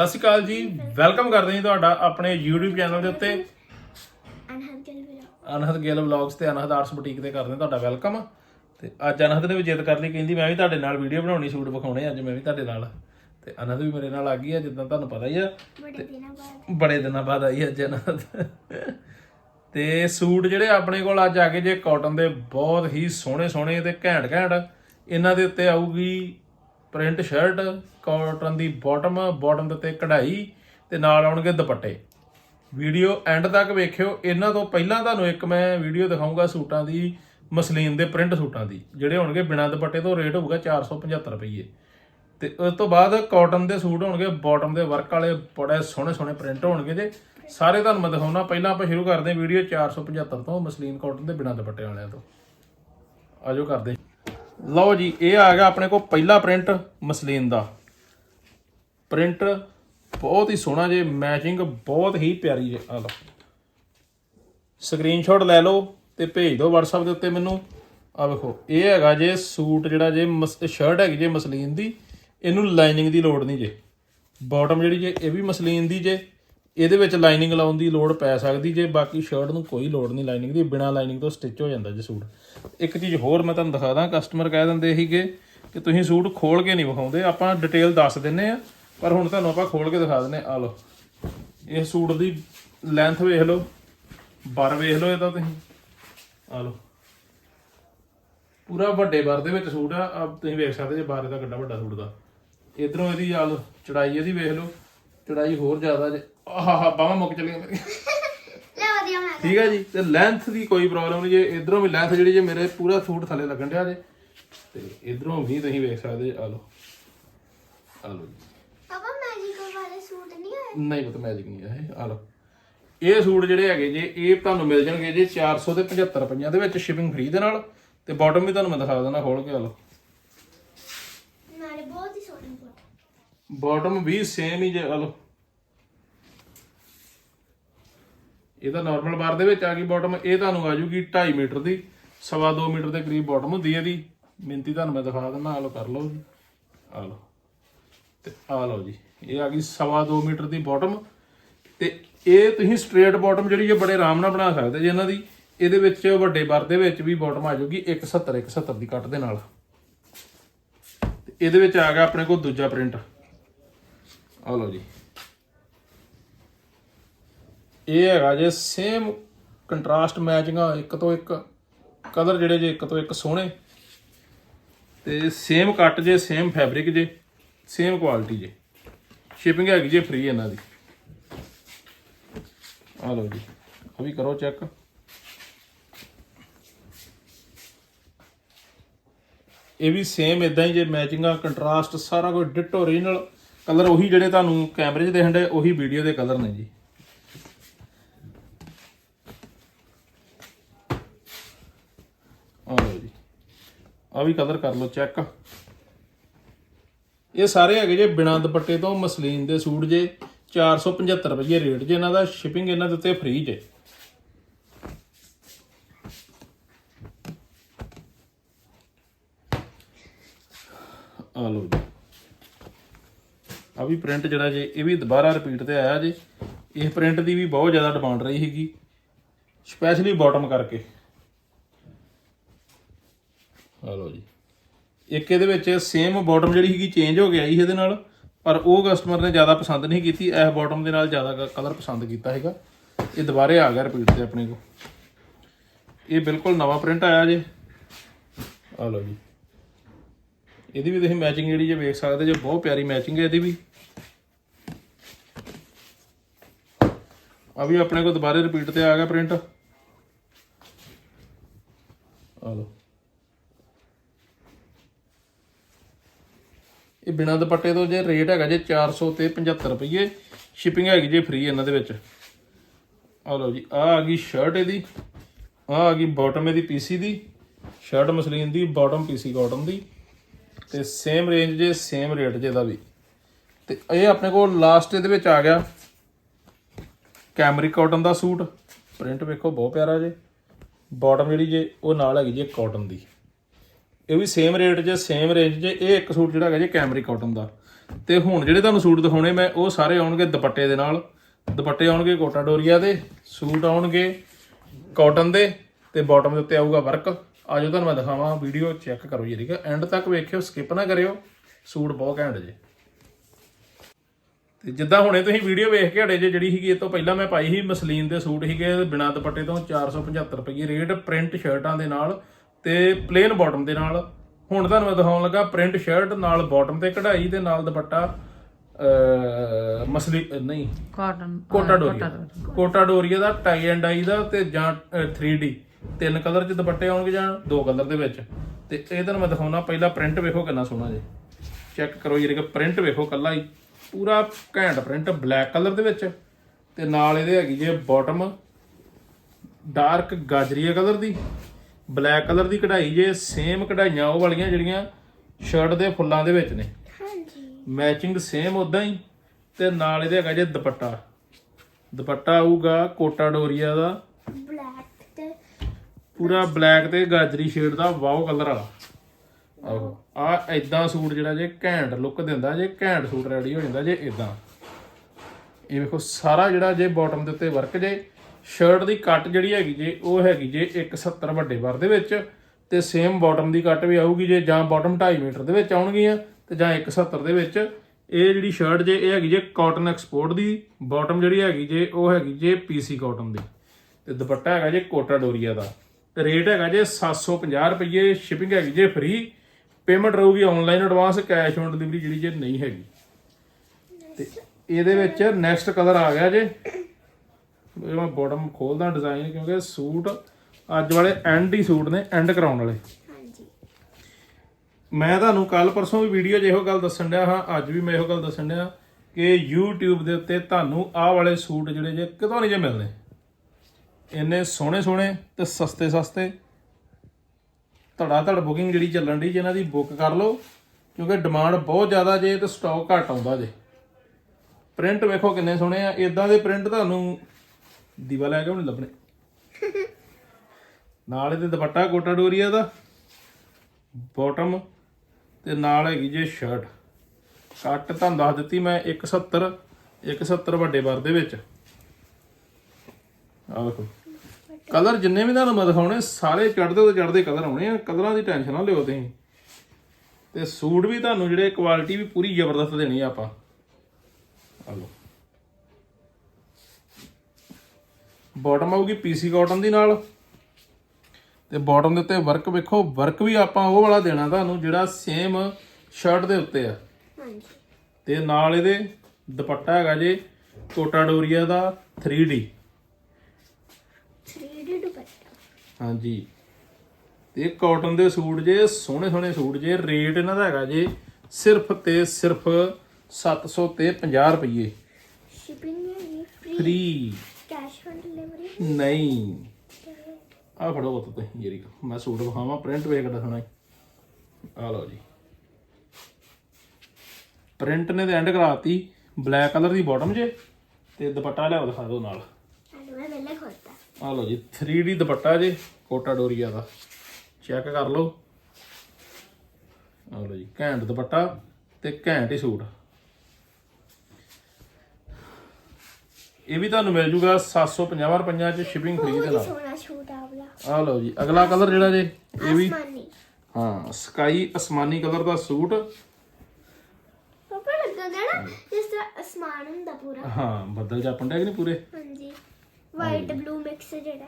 ਸਤਿ ਸ਼੍ਰੀ ਅਕਾਲ ਜੀ। ਵੈਲਕਮ ਕਰਦੇ ਹਾਂ ਜੀ ਤੁਹਾਡਾ ਆਪਣੇ YouTube ਚੈਨਲ ਦੇ ਉੱਤੇ। ਅਨਹਦ ਗਿੱਲ ਵੀਰਾ ਅਨਹਦ ਗਿੱਲ ਵਲੌਗਸ ਤੇ ਅਨਹਦ ਆਰਟਸ ਬੁਟੀਕ ਤੇ ਕਰਦੇ ਹਾਂ ਤੁਹਾਡਾ ਵੈਲਕਮ ਤੇ ਅੱਜ ਅਨਹਦ ਨੇ ਵੀ ਜਿੱਦ ਕਰ ਲਈ ਕਹਿੰਦੀ ਮੈਂ ਵੀ ਤੁਹਾਡੇ ਨਾਲ ਵੀਡੀਓ ਬਣਾਉਣੀ ਸੂਟ ਵਿਖਾਉਣੇ ਅੱਜ ਮੈਂ ਵੀ ਤੁਹਾਡੇ ਨਾਲ। ਤੇ ਅਨਹਦ ਵੀ ਮੇਰੇ ਨਾਲ ਆ ਗਈ ਆ ਜਿੱਦਾਂ ਤੁਹਾਨੂੰ ਪਤਾ ਹੀ ਆ। ਬੜੇ ਦਿਨਾਂ ਬਾਅਦ। ਬੜੇ ਦਿਨਾਂ ਬਾਅਦ ਆਈ ਅੱਜ ਅਨਹਦ। ਤੇ ਸੂਟ ਜਿਹੜੇ ਆਪਣੇ ਕੋਲ ਅੱਜ ਆ ਗਏ ਜੇ ਕਾਟਨ ਦੇ ਬਹੁਤ ਹੀ ਸੋਹਣੇ ਸੋਹਣੇ ਤੇ ਘੈਂਟ ਘੈਂਟ ਇਹਨਾਂ ਦੇ ਉੱਤੇ ਆਊਗੀ ਪ੍ਰਿੰਟ ਸ਼ਰਟ, ਕਾਟਨ ਦੀ ਬਾਟਮ ਬਾਟਮ ਦੇ ਉੱਤੇ ਕਢਾਈ ਤੇ ਨਾਲ ਆਉਣਗੇ ਦੁਪੱਟੇ। ਵੀਡੀਓ ਐਂਡ ਤੱਕ ਵੇਖਿਓ। ਇਹਨਾਂ ਤੋਂ ਪਹਿਲਾਂ ਤੁਹਾਨੂੰ ਇੱਕ ਮੈਂ ਵੀਡੀਓ ਦਿਖਾਊਂਗਾ ਸੂਟਾਂ ਦੀ, ਮਸਲੀਨ ਦੇ ਪ੍ਰਿੰਟ ਸੂਟਾਂ ਦੀ, ਜਿਹੜੇ ਹੋਣਗੇ ਬਿਨਾਂ ਦੁਪੱਟੇ ਤੋਂ ਰੇਟ ਹੋਊਗਾ 475 ਰੁਪਏ ਤੇ ਉਸ ਤੋਂ ਬਾਅਦ ਕਾਟਨ ਦੇ ਸੂਟ ਹੋਣਗੇ, ਬਾਟਮ ਦੇ ਵਰਕ ਵਾਲੇ ਬੜੇ ਸੋਹਣੇ ਸੋਹਣੇ ਪ੍ਰਿੰਟ ਹੋਣਗੇ ਜੇ। ਸਾਰੇ ਤੁਹਾਨੂੰ ਮੈਂ ਦਿਖਾਉਣਾ। ਪਹਿਲਾਂ ਆਪਾਂ ਸ਼ੁਰੂ ਕਰਦੇ ਹਾਂ ਵੀਡੀਓ 475 ਤੋਂ ਮਸਲੀਨ ਕਾਟਨ ਦੇ ਬਿਨਾਂ ਦੁਪੱਟੇ ਵਾਲਿਆਂ ਤੋਂ। ਆਜੋ ਕਰਦੇ ਲਓ ਜੀ, ਇਹ ਆ ਗਿਆ ਆਪਣੇ ਕੋਲ ਪਹਿਲਾ ਪ੍ਰਿੰਟ ਮਸਲੀਨ ਦਾ। ਪ੍ਰਿੰਟ ਬਹੁਤ ਹੀ ਸੋਹਣਾ ਜੇ ਮੈਚਿੰਗ ਬਹੁਤ ਹੀ ਪਿਆਰੀ ਜੇ। ਆ ਲਓ। ਸਕਰੀਨਸ਼ਾਟ ਲੈ ਲਓ ਤੇ ਭੇਜ ਦਿਓ WhatsApp ਦੇ ਉੱਤੇ ਮੈਨੂੰ। ਆ ਵੇਖੋ, ਇਹ ਹੈਗਾ ਜੇ ਸੂਟ ਜਿਹੜਾ ਜੇ ਸ਼ਰਟ ਹੈਗੀ ਜੇ ਮਸਲੀਨ ਦੀ, ਇਹਨੂੰ ਲਾਈਨਿੰਗ ਦੀ ਲੋੜ ਨਹੀਂ ਜੇ। ਬਾਟਮ ਜਿਹੜੀ ਜੇ, ਇਹ ਵੀ ਮਸਲੀਨ ਦੀ ਜੇ। ਇਹਦੇ ਵਿੱਚ ਲਾਈਨਿੰਗ ਲਾਉਣ ਦੀ ਲੋੜ ਪੈ ਸਕਦੀ, ਜੇ ਬਾਕੀ ਸ਼ਰਟ ਨੂੰ ਕੋਈ ਲੋੜ ਨਹੀਂ ਲਾਈਨਿੰਗ ਦੀ, ਬਿਨਾ ਲਾਈਨਿੰਗ ਤੋਂ ਸਟਿਚ ਹੋ ਜਾਂਦਾ ਜੇ ਸੂਟ। ਇੱਕ ਚੀਜ਼ ਹੋਰ ਮੈਂ ਤੁਹਾਨੂੰ ਦਿਖਾ ਦਾਂ ਕਸਟਮਰ ਕਹਿ ਦਿੰਦੇ ਸੀਗੇ ਕਿ ਤੁਸੀਂ ਸੂਟ ਖੋਲ ਕੇ ਨਹੀਂ ਵਿਖਾਉਂਦੇ, ਆਪਾਂ ਡਿਟੇਲ ਦੱਸ ਦਿੰਨੇ ਆ, ਪਰ ਹੁਣ ਤੁਹਾਨੂੰ ਆਪਾਂ ਖੋਲ ਕੇ ਦਿਖਾ ਦਿੰਨੇ ਆ। ਲਓ, ਇਹ ਸੂਟ ਦੀ ਲੈਂਥ ਵੇਖ ਲਓ, ਬਰ ਵੇਖ ਲਓ ਇਹਦਾ ਤੁਸੀਂ। ਆ ਲਓ, ਪੂਰਾ ਵੱਡੇ ਬਰ ਦੇ ਵਿੱਚ ਸੂਟ ਆ, ਆਹ ਤੁਸੀਂ ਵੇਖ ਸਕਦੇ ਜੇ ਬਾਰੇ ਦਾ ਕਿੱਡਾ ਵੱਡਾ ਸੂਟ ਦਾ। ਇਧਰੋਂ ਇਹਦੀ ਆ ਲਓ, ਚੜਾਈ ਇਹਦੀ ਵੇਖ ਲਓ, ਚੜਾਈ ਹੋਰ ਜ਼ਿਆਦਾ ਜੇ। ਆਹਾ ਬਾਹਾਂ ਮੁੱਕ ਚਲੀਆਂ ਮੇਰੀਆਂ। ਲੈ ਵਧੀਆ ਮੈਂ ਠੀਕ ਹੈ ਜੀ ਤੇ ਲੈਂਥ ਦੀ ਕੋਈ ਪ੍ਰੋਬਲਮ ਨਹੀਂ ਜੇ ਇਧਰੋਂ ਵੀ ਲੈਂਥ ਜਿਹੜੀ ਜੇ ਮੇਰੇ ਪੂਰਾ ਸੂਟ ਥੱਲੇ ਲੱਗਣ ਡਿਆ ਜੇ ਤੇ ਇਧਰੋਂ ਵੀ ਤੁਸੀਂ ਵੇਖ ਸਕਦੇ ਆ ਲਓ। ਆ ਲਓ ਜੀ। ਪਾਪਾ ਮੈਜੀਕਲ ਵਾਲੇ ਸੂਟ ਨਹੀਂ ਆਏ? ਨਹੀਂ ਪਤਾ ਮੈਜਿਕ ਨਹੀਂ ਇਹ ਆ ਲਓ। ਇਹ ਸੂਟ ਜਿਹੜੇ ਹੈਗੇ ਜੇ ਇਹ ਤੁਹਾਨੂੰ ਮਿਲ ਜਾਣਗੇ ਜੇ 400 ਤੇ 75 ਰੁਪਈਆਂ ਦੇ ਵਿੱਚ ਸ਼ਿਪਿੰਗ ਫ੍ਰੀ ਦੇ ਨਾਲ ਤੇ ਬਾਟਮ ਵੀ ਤੁਹਾਨੂੰ ਮੈਂ ਦਿਖਾ ਦਿੰਦਾ ਖੋਲ ਕੇ ਆ ਲਓ। ਨਾਲੇ ਬਹੁਤ ਹੀ ਸੋਹਣੇ ਬੋਟ ਬਾਟਮ ਵੀ ਸੇਮ ਹੀ ਜੇ ਆ ਲਓ। ਇਹ ਤਾਂ ਨਾਰਮਲ ਬਾਰ ਦੇ ਵਿੱਚ ਆ ਗਈ ਬਾਟਮ ਇਹ ਤੁਹਾਨੂੰ ਆ ਜੂਗੀ 2.5 ਮੀਟਰ ਦੀ, ਸਵਾ 2 ਮੀਟਰ ਦੇ ਕਰੀਬ ਬਾਟਮ ਹੁੰਦੀ ਹੈ ਇਹਦੀ। ਮਿੰਤੀ ਤੁਹਾਨੂੰ ਮੈਂ ਦਿਖਾ ਦਿੰਦਾ ਆ ਲਓ, ਕਰ ਲਓ ਜੀ ਆ ਲਓ। ਤੇ ਆ ਲਓ ਜੀ, ਇਹ ਆ ਗਈ ਸਵਾ 2 ਮੀਟਰ ਦੀ ਬਾਟਮ ਤੇ ਇਹ ਤੁਸੀਂ ਸਟ੍ਰੇਟ ਬਾਟਮ ਜਿਹੜੀ ਹੈ ਬੜੇ ਆਰਾਮ ਨਾਲ ਬਣਾ ਸਕਦੇ ਜੇ ਇਹਨਾਂ ਦੀ, ਇਹਦੇ ਵਿੱਚ ਵੱਡੇ ਬਰ ਦੇ ਵਿੱਚ ਵੀ ਬਾਟਮ ਆ ਜਾਊਗੀ 170 170 ਦੀ ਕੱਟ ਦੇ ਨਾਲ। ਤੇ ਇਹਦੇ ਵਿੱਚ ਆ ਗਿਆ ਆਪਣੇ ਕੋਲ ਦੂਜਾ ਪ੍ਰਿੰਟ ਆ ਲਓ ਜੀ ਇਹ ਹੈਗਾ ਜੇ ਸੇਮ ਕੰਟਰਾਸਟ ਮੈਚਿੰਗਾਂ ਇੱਕ ਤੋਂ ਇੱਕ ਕਲਰ ਜਿਹੜੇ ਜੇ ਇੱਕ ਤੋਂ ਇੱਕ ਸੋਹਣੇ, ਤੇ ਸੇਮ ਕੱਟ ਜੇ ਸੇਮ ਫੈਬਰਿਕ ਜੇ ਸੇਮ ਕੁਆਲਿਟੀ ਜੇ। ਸ਼ਿਪਿੰਗ ਹੈਗੀ ਜੇ ਫ੍ਰੀ ਇਹਨਾਂ ਦੀ। ਆ ਲਓ ਜੀ ਆ ਵੀ ਕਰੋ ਚੈੱਕ ਇਹ ਵੀ ਸੇਮ ਇਦਾਂ ਹੀ ਜੇ ਮੈਚਿੰਗਾਂ ਕੰਟਰਾਸਟ ਸਾਰਾ ਕੁਝ ਡਿਟੋ ਓਰੀਜਨਲ ਕਲਰ ਉਹੀ ਜਿਹੜੇ ਤੁਹਾਨੂੰ ਕੈਮਰੇ 'ਚ ਦੇਖਣ ਦੇ ਉਹੀ ਵੀਡੀਓ ਦੇ ਕਲਰ ਨੇ ਜੀ ਆ ਲਓ ਜੀ ਆ ਵੀ ਕਲਰ ਕਰ ਲਓ ਚੈੱਕ। ਇਹ ਸਾਰੇ ਹੈਗੇ ਜੇ ਬਿਨਾਂ ਦੁਪੱਟੇ ਤੋਂ ਮਸਲੀਨ ਦੇ ਸੂਟ ਜੇ 475 ਰੁਪਏ ਰੇਟ ਜੇ ਇਹਨਾਂ ਦਾ ਸ਼ਿਪਿੰਗ ਇਹਨਾਂ ਦੇ ਉੱਤੇ ਫ੍ਰੀ ਜੇ। ਆ ਲਓ ਜੀ। ਆ ਵੀ ਪ੍ਰਿੰਟ ਜਿਹੜਾ ਜੇ, ਇਹ ਵੀ ਦੁਬਾਰਾ ਰਿਪੀਟ ਤੇ ਆਇਆ ਜੇ। ਇਸ ਪ੍ਰਿੰਟ ਦੀ ਵੀ ਬਹੁਤ ਜ਼ਿਆਦਾ ਡਿਮਾਂਡ ਰਹੀ ਸੀਗੀ ਸਪੈਸ਼ਲੀ ਬਾਟਮ ਕਰਕੇ। ਆ ਲਓ ਜੀ। ਇੱਕ ਇਹਦੇ ਵਿੱਚ ਸੇਮ ਬਾਟਮ ਜਿਹੜੀ ਸੀਗੀ ਚੇਂਜ ਹੋ ਗਿਆ ਸੀ ਇਹਦੇ ਨਾਲ, ਪਰ ਉਹ ਕਸਟਮਰ ਨੇ ਜ਼ਿਆਦਾ ਪਸੰਦ ਨਹੀਂ ਕੀਤੀ ਇਹ ਬਾਟਮ ਦੇ ਨਾਲ ਜ਼ਿਆਦਾ ਕਲਰ ਪਸੰਦ ਕੀਤਾ ਹੈਗਾ ਇਹ ਦੁਬਾਰੇ ਆ ਗਿਆ ਰਿਪੀਟ ਤੇ ਆਪਣੇ ਕੋ ਇਹ ਬਿਲਕੁਲ ਨਵਾਂ ਪ੍ਰਿੰਟ ਆਇਆ ਜੇ। ਆ ਲਓ ਜੀ। ਇਹਦੀ ਵੀ ਤੁਸੀਂ ਮੈਚਿੰਗ ਜਿਹੜੀ ਜੇ ਵੇਖ ਸਕਦੇ ਜੇ, ਬਹੁਤ ਪਿਆਰੀ ਮੈਚਿੰਗ ਹੈ ਇਹਦੀ ਵੀ। ਆ ਵੀ ਆਪਣੇ ਕੋ ਦੁਬਾਰੇ ਰਿਪੀਟ ਤੇ ਆ ਗਿਆ ਪ੍ਰਿੰਟ ਆ ਲਓ। ਇਹ ਬਿਨਾਂ ਦੁਪੱਟੇ ਤੋਂ ਜੇ ਰੇਟ ਹੈਗਾ ਜੇ 400 ਤੇ 75 ਰੁਪਏ ਸ਼ਿਪਿੰਗ ਹੈਗੀ ਜੇ ਫ੍ਰੀ ਇਹਨਾਂ ਦੇ ਵਿੱਚ। ਆ ਲਓ ਜੀ ਆ ਆ ਗਈ ਸ਼ਰਟ ਇਹਦੀ ਆ ਆ ਗਈ ਬਾਟਮ ਇਹਦੀ ਪੀਸੀ ਦੀ ਸ਼ਰਟ ਮਸਲੀਨ ਦੀ ਬਾਟਮ ਪੀਸੀ ਕਾਟਨ ਦੀ। ਤੇ ਸੇਮ ਰੇਂਜ ਜੇ ਸੇਮ ਰੇਟ ਜੇ ਦਾ ਵੀ। ਤੇ ਇਹ ਆਪਣੇ ਕੋਲ ਲਾਸਟ ਇਹਦੇ ਵਿੱਚ ਆ ਗਿਆ। ਕੈਮਰਿਕ ਕਾਟਨ ਦਾ ਸੂਟ। ਪ੍ਰਿੰਟ ਵੇਖੋ, ਬਹੁਤ ਪਿਆਰਾ ਜੇ। ਬਾਟਮ ਜਿਹੜੀ ਜੇ, ਉਹ ਨਾਲ ਹੈਗੀ ਜੇ ਕਾਟਨ ਦੀ। ਇਹ ਵੀ ਸੇਮ ਰੇਟ 'ਚ ਸੇਮ ਰੇਂਜ 'ਚ ਇਹ ਇੱਕ ਸੂਟ ਜਿਹੜਾ ਹੈਗਾ ਜੇ ਕੈਮਰੀ ਕਾਟਨ ਦਾ। ਤੇ ਹੁਣ ਜਿਹੜੇ ਤੁਹਾਨੂੰ ਸੂਟ ਦਿਖਾਉਣੇ, ਮੈਂ ਉਹ ਸਾਰੇ ਆਉਣਗੇ ਦੁਪੱਟੇ ਦੇ ਨਾਲ। ਦੁਪੱਟੇ ਆਉਣਗੇ ਕੋਟਾ ਡੋਰੀਆ ਦੇ, ਸੂਟ ਆਉਣਗੇ ਕਾਟਨ ਦੇ, ਤੇ ਬਾਟਮ ਦੇ ਉੱਤੇ ਆਊਗਾ ਵਰਕ ਆਜੋ ਤੁਹਾਨੂੰ ਮੈਂ ਦਿਖਾਵਾਂ ਵੀਡੀਓ ਚੈੱਕ ਕਰੋ ਜੀ, ਠੀਕ ਹੈ? ਐਂਡ ਤੱਕ ਵੇਖਿਓ ਸਕਿਪ ਨਾ ਕਰਿਓ। ਸੂਟ ਬਹੁਤ ਘੈਂਟ ਜੇ। ਤੇ ਜਿੱਦਾਂ ਹੁਣੇ ਤੁਸੀਂ ਵੀਡੀਓ ਵੇਖ ਕੇ ਹਟੇ ਜੇ, ਜਿਹੜੀ ਸੀਗੀ ਇਹ ਤੋਂ ਪਹਿਲਾਂ ਮੈਂ ਪਾਈ ਸੀ ਮਸਲੀਨ ਦੇ ਸੂਟ ਸੀਗੇ, ਬਿਨਾਂ ਦੁਪੱਟੇ ਤੋਂ 475 ਰੁਪਏ ਰੇਟ ਪ੍ਰਿੰਟ ਸ਼ਰਟਾਂ ਦੇ ਨਾਲ। ਤੇ ਪਲੇਨ ਬਾਟਮ ਦੇ ਨਾਲ। ਹੁਣ ਤੁਹਾਨੂੰ ਮੈਂ ਦਿਖਾਉਣ ਲੱਗਾ ਪ੍ਰਿੰਟ ਸ਼ਰਟ ਨਾਲ ਬਾਟਮ ਤੇ ਕਢਾਈ ਤੇ ਨਾਲ ਦੁਪੱਟਾ ਅ ਮਸਲੀ ਨਹੀਂ ਕਾਟਨ ਕੋਟਾ ਡੋਰੀਆ ਕੋਟਾ ਡੋਰੀਆ ਦਾ ਟਾਈ ਐਂਡ ਆਈ ਦਾ ਤੇ ਜਾਂ ਅ, 3D ਤਿੰਨ ਕਲਰ ਚ ਦੁਪੱਟੇ ਆਉਣਗੇ ਜਾਂ ਦੋ ਕਲਰ ਦੇ ਵਿੱਚ। ਤੇ ਇਹ ਤੁਹਾਨੂੰ ਮੈਂ ਦਿਖਾਉਣਾ ਪਹਿਲਾਂ ਪ੍ਰਿੰਟ ਵੇਖੋ ਕਿੰਨਾ ਸੋਹਣਾ ਜੇ। ਚੈੱਕ ਕਰੋ ਜਿਹੜੇ ਕਿ ਪ੍ਰਿੰਟ ਵੇਖੋ ਕੱਲਾ ਹੀ। ਪੂਰਾ ਘੈਂਟ ਪ੍ਰਿੰਟ ਬਲੈਕ ਕਲਰ ਦੇ ਵਿੱਚ। ਤੇ ਨਾਲ ਇਹਦੇ ਹੈਗੀ ਜੇ ਬਾਟਮ ਡਾਰਕ ਗਾਜਰੀਆ ਕਲਰ ਦੀ। ਬਲੈਕ ਕਲਰ ਦੀ ਕਢਾਈ ਜੇ ਸੇਮ ਕਢਾਈਆਂ ਉਹ ਵਾਲੀਆਂ ਜਿਹੜੀਆਂ ਸ਼ਰਟ ਦੇ ਫੁੱਲਾਂ ਦੇ ਵਿੱਚ ਨੇ। ਹਾਂਜੀ। ਮੈਚਿੰਗ ਸੇਮ ਉਦਾਂ ਹੀ ਤੇ ਨਾਲ ਇਹਦੇ ਹੈਗਾ ਜੇ ਦੁਪੱਟਾ। ਦੁਪੱਟਾ ਆਊਗਾ ਕੋਟਾ ਡੋਰੀਆ ਦਾ। ਬਲੈਕ ਤੇ ਪੂਰਾ ਬਲੈਕ ਤੇ ਗਾਜਰੀ ਸ਼ੇਡ ਦਾ ਵਾਓ ਕਲਰ ਵਾਲਾ। ਆਹੋ ਆ ਐਦਾਂ ਸੂਟ ਜਿਹੜਾ ਜੇ ਘੈਂਟ ਲੁੱਕ ਦਿੰਦਾ ਜੇ ਘੈਂਟ ਸੂਟ ਰੈਡੀ ਹੋ ਜਾਂਦਾ ਜੇ ਇਦਾਂ ਇਹ ਵੇਖੋ ਸਾਰਾ ਜਿਹੜਾ ਜੇ ਬਾਟਮ ਦੇ ਉੱਤੇ ਵਰਕ ਜੇ ਸ਼ਰਟ ਦੀ ਕੱਟ ਜਿਹੜੀ ਹੈਗੀ ਜੇ, ਉਹ ਹੈਗੀ ਜੇ 170 ਵੱਡੇ ਬਰ ਦੇ ਵਿੱਚ ਤੇ ਸੇਮ ਬਾਟਮ ਦੀ ਕੱਟ ਵੀ ਆਊਗੀ ਜੇ, ਜਾਂ ਬਾਟਮ 2.5 ਮੀਟਰ ਦੇ ਵਿੱਚ ਆਉਣਗੀਆਂ ਤੇ ਜਾਂ 170 ਦੇ ਵਿੱਚ। ਇਹ ਜਿਹੜੀ ਸ਼ਰਟ ਜੇ, ਇਹ ਹੈਗੀ ਜੇ ਕਾਟਨ ਐਕਸਪੋਰਟ ਦੀ। ਬਾਟਮ ਜਿਹੜੀ ਹੈਗੀ ਜੇ, ਉਹ ਹੈਗੀ ਜੇ ਪੀਸੀ ਕਾਟਨ ਦੀ। ਤੇ ਦੁਪੱਟਾ ਹੈਗਾ ਜੇ ਕੋਟਾ ਡੋਰੀਆ ਦਾ। ਰੇਟ ਹੈਗਾ ਜੇ 750 ਰੁਪਏ ਸ਼ਿਪਿੰਗ ਹੈਗੀ ਜੇ ਫ੍ਰੀ ਪੇਮੈਂਟ ਰਹੂਗੀ online advance cash on delivery ਜਿਹੜੀ ਜੇ ਨਹੀਂ ਹੈਗੀ। ਤੇ ਇਹਦੇ ਵਿੱਚ ਨੈਕਸਟ ਕਲਰ ਆ ਗਿਆ ਜੇ। ਇਹ ਮੈਂ ਬਾਟਮ ਖੋਲਦਾ ਡਿਜ਼ਾਈਨ ਕਿਉਂਕਿ ਸੂਟ ਅੱਜ ਵਾਲੇ ਐਂਡ ਹੀ ਸੂਟ ਨੇ ਐਂਡ ਕਰਾਉਣ ਵਾਲੇ। ਹਾਂਜੀ। ਮੈਂ ਤੁਹਾਨੂੰ ਕੱਲ ਪਰਸੋਂ ਵੀ ਵੀਡੀਓ 'ਚ ਇਹੋ ਗੱਲ ਦੱਸਣ ਡਿਆ ਹਾਂ ਅੱਜ ਵੀ ਮੈਂ ਇਹੋ ਗੱਲ ਦੱਸਣ ਡਿਆ ਕਿ YouTube ਦੇ ਉੱਤੇ ਤੁਹਾਨੂੰ ਆਹ ਵਾਲੇ ਸੂਟ ਜਿਹੜੇ ਜੇ ਕਿਤੋਂ ਨਹੀਂ ਜੇ ਮਿਲਣੇ। ਇੰਨੇ ਸੋਹਣੇ ਸੋਹਣੇ ਤੇ ਸਸਤੇ ਸਸਤੇ। ਧੜਾ ਧੜ ਬੁਕਿੰਗ ਜਿਹੜੀ ਚੱਲਣ ਦੀ ਜਿਹਨਾਂ ਦੀ ਬੁੱਕ ਕਰ ਲਓ ਕਿਉਂਕਿ ਡਿਮਾਂਡ ਬਹੁਤ ਜ਼ਿਆਦਾ ਜੇ ਤੇ ਸਟਾਕ ਘੱਟ ਆਉਂਦਾ ਜੇ। ਪ੍ਰਿੰਟ ਵੇਖੋ ਕਿੰਨੇ ਸੋਹਣੇ ਆ ਇਦਾਂ ਦੇ ਪ੍ਰਿੰਟ ਤੁਹਾਨੂੰ ਦੀਵਾ ਲੈ ਕੇ ਵੀ ਨਹੀਂ ਲੱਭਣੇ। ਨਾਲ ਇਹਦੇ ਦੁਪੱਟਾ ਕੋਟਾ ਡੋਰੀਆ ਦਾ ਬਾਟਮ ਤੇ ਨਾਲ ਹੈਗੀ ਜੇ ਸ਼ਰਟ ਕੱਟ ਤੁਹਾਨੂੰ ਦੱਸ ਦਿੱਤੀ ਮੈਂ 170 170 ਵੱਡੇ ਬਰ ਦੇ ਵਿੱਚ। ਆਹ ਦੇਖੋ ਕਲਰ ਜਿੰਨੇ ਵੀ ਤੁਹਾਨੂੰ ਮੈਂ ਦਿਖਾਉਣੇ, ਸਾਰੇ ਚੜਦੇ ਤੋਂ ਚੜਦੇ ਕਲਰ ਆਉਣੇ ਆ। ਕਲਰਾਂ ਦੀ ਟੈਨਸ਼ਨ ਨਾ ਲਿਓ ਤੁਸੀਂ। ਤੇ ਸੂਟ ਵੀ ਤੁਹਾਨੂੰ ਜਿਹੜੇ ਕੁਆਲਿਟੀ ਵੀ ਪੂਰੀ ਜ਼ਬਰਦਸਤ ਦੇਣੀ ਆ ਆਪਾਂ। ਆ ਲਓ। ਬਾਟਮ ਆਊਗੀ ਪੀਸੀ ਕਾਟਨ ਦੀ ਨਾਲ। ਤੇ ਬਾਟਮ ਦੇ ਉੱਤੇ ਵਰਕ ਵੇਖੋ ਵਰਕ ਵੀ ਆਪਾਂ ਉਹ ਵਾਲਾ ਦੇਣਾ ਤੁਹਾਨੂੰ ਜਿਹੜਾ ਸੇਮ ਸ਼ਰਟ ਦੇ ਉੱਤੇ ਆ। ਹਾਂਜੀ। ਤੇ ਨਾਲ ਇਹਦੇ ਦੁਪੱਟਾ ਹੈਗਾ ਜੇ ਕੋਟਾ ਡੋਰੀਆ ਦਾ 3D 3D ਦੁਪੱਟਾ। ਹਾਂਜੀ। ਤੇ ਕਾਟਨ ਦੇ ਸੂਟ ਜੇ ਸੋਹਣੇ ਸੋਹਣੇ ਸੂਟ ਜੇ ਰੇਟ ਇਹਨਾਂ ਦਾ ਹੈਗਾ ਜੇ ਸਿਰਫ ਤੇ ਸਿਰਫ 700 ਤੇ 50 ਰੁਪਏ shipping free free cash on delivery ਨਹੀਂ ਆ ਫੜੋ ਬਤ ਤੁਸੀਂ ਜਿਹੜੀ ਮੈਂ ਸੂਟ ਵਿਖਾਵਾਂ ਪ੍ਰਿੰਟ ਵੇਖ ਦਿਖਾਣਾ ਆ ਲਓ ਜੀ। ਪ੍ਰਿੰਟ ਨੇ ਤੇ ਐਂਡ ਕਰਾਤੀ ਬਲੈਕ ਕਲਰ ਦੀ ਬਾਟਮ ਜੇ ਤੇ ਦੁਪੱਟਾ ਲਿਆਓ ਦਿਖਾ ਦਿਓ ਨਾਲ। ਮੈਂ ਪਹਿਲੇ ਖੋਲਤਾ। ਆ ਲਓ ਜੀ 3D ਦੁਪੱਟਾ ਜੇ ਕੋਟਾ ਡੋਰੀਆ ਦਾ। ਚੈੱਕ ਕਰ ਲਓ। ਆ ਲਓ ਜੀ ਘੈਂਟ ਦੁਪੱਟਾ ਤੇ ਘੈਂਟ ਹੀ ਸੂਟ। ਇਹ ਵੀ ਤੁਹਾਨੂੰ ਮਿਲ ਜੂਗਾ 750 ਰੁਪਈਆ ਚ ਸ਼ਿਪਿੰਗ ਫ੍ਰੀ ਦੇ ਨਾਲ। ਆਵਲਾ ਆ ਲਓ ਜੀ ਅਗਲਾ ਕਲਰ ਜਿਹੜਾ ਜੇ ਇਹ ਵੀ ਆਸਮਾਨੀ ਹਾਂ ਸਕਾਈ ਅਸਮਾਨੀ ਕਲਰ ਦਾ ਸੂਟ। ਪਾਪਾ ਲੱਗਦਾ ਨਾ ਜਿਸ ਤਰ੍ਹਾਂ ਅਸਮਾਨ ਹੁੰਦਾ ਪੂਰਾ। ਹਾਂ ਬੱਦਲ ਜਾਪਣ ਡਿਆ ਕਿ ਨਹੀਂ ਪੂਰੇ? ਹਾਂਜੀ ਵਾਈਟ ਬਲੂ ਮਿਕਸ ਜਿਹੜਾ।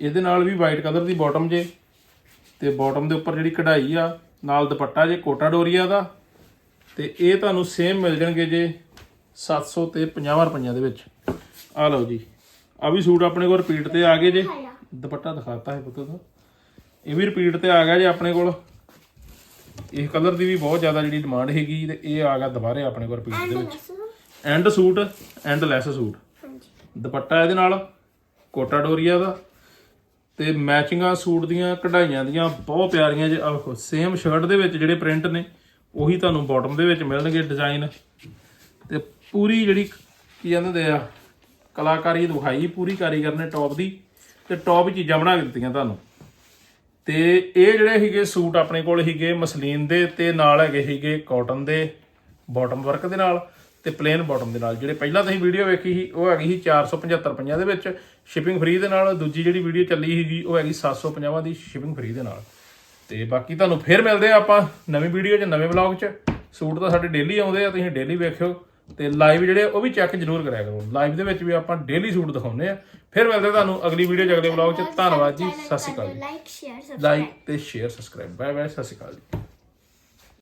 ਇਹਦੇ ਨਾਲ ਵੀ ਵਾਈਟ ਕਲਰ ਦੀ ਬਾਟਮ ਜੇ। ਤੇ ਬਾਟਮ ਦੇ ਉੱਪਰ ਜਿਹੜੀ ਕਢਾਈ ਆ ਨਾਲ ਦੁਪੱਟਾ ਜੇ ਕੋਟਾ ਡੋਰੀਆ ਦਾ। ਤੇ ਇਹ ਤੁਹਾਨੂੰ ਸੇਮ ਮਿਲ ਜਾਣਗੇ ਜੇ 700 ਤੇ 50 ਰੁਪਈਆ ਦੇ ਵਿੱਚ। ਆ ਲਓ ਜੀ। ਆ ਵੀ ਸੂਟ ਆਪਣੇ ਕੋਲ ਰਿਪੀਟ ਤੇ ਆ ਗਏ ਜੇ। ਦੁਪੱਟਾ ਦਿਖਾਤਾ ਹੈ ਪੁੱਤ ਦਾ ਇਹ ਵੀ ਰਿਪੀਟ ਤੇ ਆ ਗਿਆ ਜੇ ਆਪਣੇ ਕੋਲ। ਇਹ ਕਲਰ ਦੀ ਵੀ ਬਹੁਤ ਜ਼ਿਆਦਾ ਜਿਹੜੀ ਡਿਮਾਂਡ ਹੈਗੀ ਤੇ ਇਹ ਆ ਗਿਆ ਦੁਬਾਰੇ ਆਪਣੇ ਕੋਲ ਰਿਪੀਟ ਦੇ ਵਿੱਚ। And suit. And lace suit. ਹਾਂਜੀ। ਦੁਪੱਟਾ ਇਹਦੇ ਨਾਲ ਕੋਟਾ ਡੋਰੀਆ ਦਾ ਤੇ ਮੈਚਿੰਗਾਂ ਸੂਟ ਦੀਆਂ ਕਢਾਈਆਂ ਦੀਆਂ ਬਹੁਤ ਪਿਆਰੀਆਂ ਜੇ। ਆਹੋ ਸੇਮ ਸ਼ਰਟ ਦੇ ਵਿੱਚ ਜਿਹੜੇ ਪ੍ਰਿੰਟ ਨੇ ਉਹੀ ਤੁਹਾਨੂੰ ਬਾਟਮ ਦੇ ਵਿੱਚ ਮਿਲਣਗੇ ਡਿਜ਼ਾਈਨ ਤੇ ਪੂਰੀ ਜਿਹੜੀ ਕੀ ਕਹਿੰਦੇ ਹੁੰਦੇ ਆ, ਕਲਾਕਾਰੀ ਦਿਖਾਈ, ਪੂਰੀ ਕਾਰੀਗਰ ਨੇ ਟੌਪ ਦੀ ਤੇ ਟੌਪ ਚੀਜ਼ਾਂ ਬਣਾ ਕੇ ਦਿੱਤੀਆਂ ਤੁਹਾਨੂੰ। ਤੇ ਇਹ ਜਿਹੜੇ ਸੀਗੇ ਸੂਟ ਆਪਣੇ ਕੋਲ ਸੀਗੇ ਮਸਲੀਨ ਦੇ ਤੇ ਨਾਲ ਹੈਗੇ ਸੀਗੇ ਕਾਟਨ ਦੇ ਬਾਟਮ ਵਰਕ ਦੇ ਨਾਲ ਤੇ ਪਲੇਨ ਬਾਟਮ ਦੇ ਨਾਲ। ਜਿਹੜੇ ਪਹਿਲਾਂ ਤੁਸੀਂ ਵੀਡੀਓ ਵੇਖੀ ਸੀ, ਉਹ ਹੈਗੀ ਸੀ 475 ਪੰਜਾਹ ਦੇ ਵਿੱਚ ਸ਼ਿਪਿੰਗ ਫ੍ਰੀ ਦੇ ਨਾਲ। ਦੂਜੀ ਜਿਹੜੀ ਵੀਡੀਓ ਚੱਲੀ ਸੀਗੀ, ਉਹ ਹੈਗੀ 750 ਦੀ ਸ਼ਿਪਿੰਗ ਫ੍ਰੀ ਦੇ ਨਾਲ। ਤੇ ਬਾਕੀ ਤੁਹਾਨੂੰ ਫੇਰ ਮਿਲਦੇ ਆ ਆਪਾਂ ਨਵੀਂ ਵੀਡੀਓ 'ਚ, ਨਵੇਂ ਵਲੌਗ 'ਚ। ਸੂਟ ਤਾਂ ਸਾਡੇ ਡੇਲੀ ਆਉਂਦੇ ਆ, ਤੁਸੀਂ ਡੇਲੀ ਵੇਖਿਓ। ਤੇ ਲਾਈਵ ਜਿਹੜੇ ਉਹ ਵੀ ਚੈੱਕ ਜ਼ਰੂਰ ਕਰਿਆ ਕਰੋ। ਲਾਈਵ ਦੇ ਵਿੱਚ ਵੀ ਆਪਾਂ ਡੇਲੀ ਸੂਟ ਦਿਖਾਉਂਦੇ ਆ। ਫਿਰ ਮਿਲਦੇ ਤੁਹਾਨੂੰ ਅਗਲੀ ਵੀਡੀਓ 'ਚ ਅਗਲੇ ਵਲੌਗ 'ਚ। ਧੰਨਵਾਦ ਜੀ ਸਤਿ ਸ਼੍ਰੀ ਅਕਾਲ ਲਾਈਕ ਸ਼ੇਅਰ ਸਬਸਕ੍ਰਾਈਬ ਲਾਈਕ ਤੇ ਸ਼ੇਅਰ ਸਬਸਕ੍ਰਾਈਬ ਬਾਏ ਬਾਏ ਸਤਿ ਸ਼੍ਰੀ ਅਕਾਲ ਜੀ।